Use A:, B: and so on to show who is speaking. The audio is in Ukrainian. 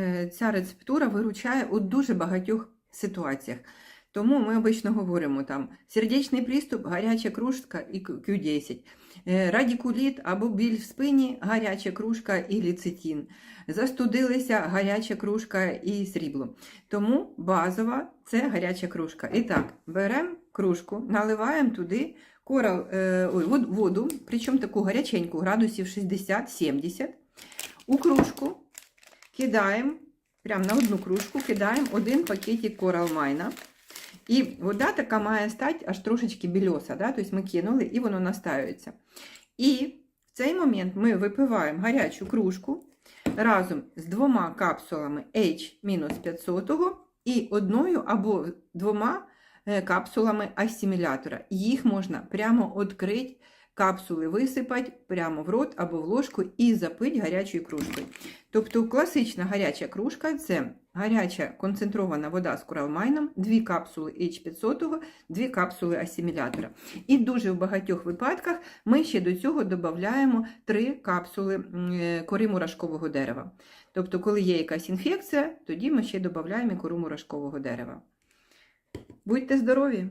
A: Е, Ця рецептура виручає у дуже багатьох ситуаціях. Тому ми обично говоримо там сердечний приступ, гаряча кружка і Q10, Е, радікуліт або біль в спині, гаряча кружка і ліцитін. Застудилися гаряча кружка і срібло. Тому базова це гаряча кружка. І так, беремо кружку, наливаємо туди корал, е, ой, воду, причому таку гаряченьку, градусів 60-70. У кружку кидаємо, прямо на одну кружку кидаємо один пакетик корал майна. І вода така має стати аж трошечки більоса, да? тобто ми кинули і воно настаюється. І в цей момент ми випиваємо гарячу кружку разом з двома капсулами H-500 і одною або двома е, капсулами асимілятора. Їх можна прямо відкрити, капсули висипати прямо в рот або в ложку і запити гарячою кружкою. Тобто класична гаряча кружка це гаряча концентрована вода з коралмайном, дві капсули H500, дві капсули асимілятора. І дуже в багатьох випадках ми ще до цього додаємо три капсули м, е, кори мурашкового дерева. Тобто, коли є якась інфекція, тоді ми ще додаємо кору мурашкового дерева. Будьте здорові!